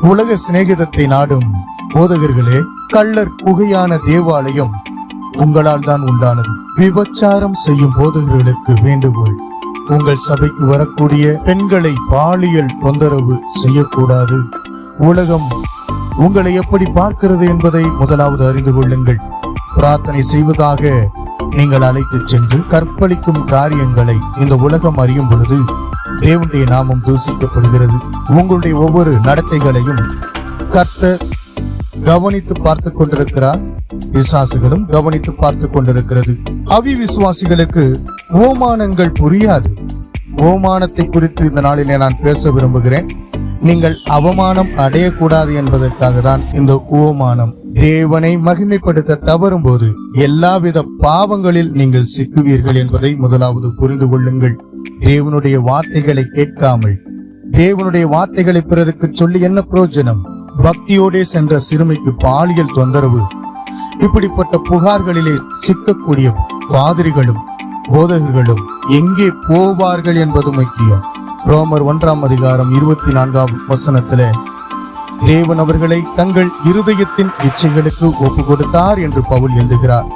உலக சிநேகிதத்தை நாடும் போதகர்களே கள்ளர் புகையான தேவாலயம் உங்களால் தான் உண்டானது. விபச்சாரம் செய்யும் போதகர்களுக்கு வேண்டுகோள். உங்கள் சபைக்கு வரக்கூடிய பெண்களை பாலியல் தொந்தரவு செய்யக்கூடாது. உலகம் உங்களை எப்படி பார்க்கிறது என்பதை முதலாவது அறிந்து கொள்ளுங்கள். பிரார்த்தனை செய்வதாக நீங்கள் அழைத்துச் சென்று கற்பழிக்கும் காரியங்களை இந்த உலகம் அறியும் பொழுது தேவனுடைய நாமம் தூசிக்கப்படுகிறது. உங்களுடைய ஒவ்வொரு நடத்தைகளையும் கர்த்தர் கவனித்து பார்த்து கொண்டிருக்கிறார். விசுவாசிகளும் கவனித்து பார்த்து கொண்டிருக்கிறது. அவி விசுவாசிகளுக்கு ஓமானங்கள் புரியாது. ஓமானத்தை குறித்து இந்த நாளிலே நான் பேச விரும்புகிறேன். நீங்கள் அவமானம் அடையக்கூடாது என்பதற்காக தான் இந்த ஓமானம் தேவனை மகிமைப்படுத்த தவறும் போது எல்லாவித பாவங்களில் நீங்கள் சிக்குவீர்கள் என்பதை முதலாவது புரிந்து கொள்ளுங்கள். தேவனுடைய வார்த்தைகளை கேட்காமல் தேவனுடைய வார்த்தைகளை பிறருக்கு சொல்லி என்ன பிரயோஜனம் பக்தியோடே சென்ற சிறுமிக்கு பாலியல் தொந்தரவு. இப்படிப்பட்ட புகார்களிலே சிக்கக்கூடிய பாதிரிகளும் போதகர்களும் எங்கே போவார்கள் என்பது முக்கியம். ரோமர் ஒன்றாம் அதிகாரம் இருபத்தி நான்காம் வசனத்திலே தேவன் அவர்களை தங்கள் இருதயத்தின் இச்சைகளுக்கு ஒப்பு கொடுத்தார் என்று பவுல் எழுதுகிறார்.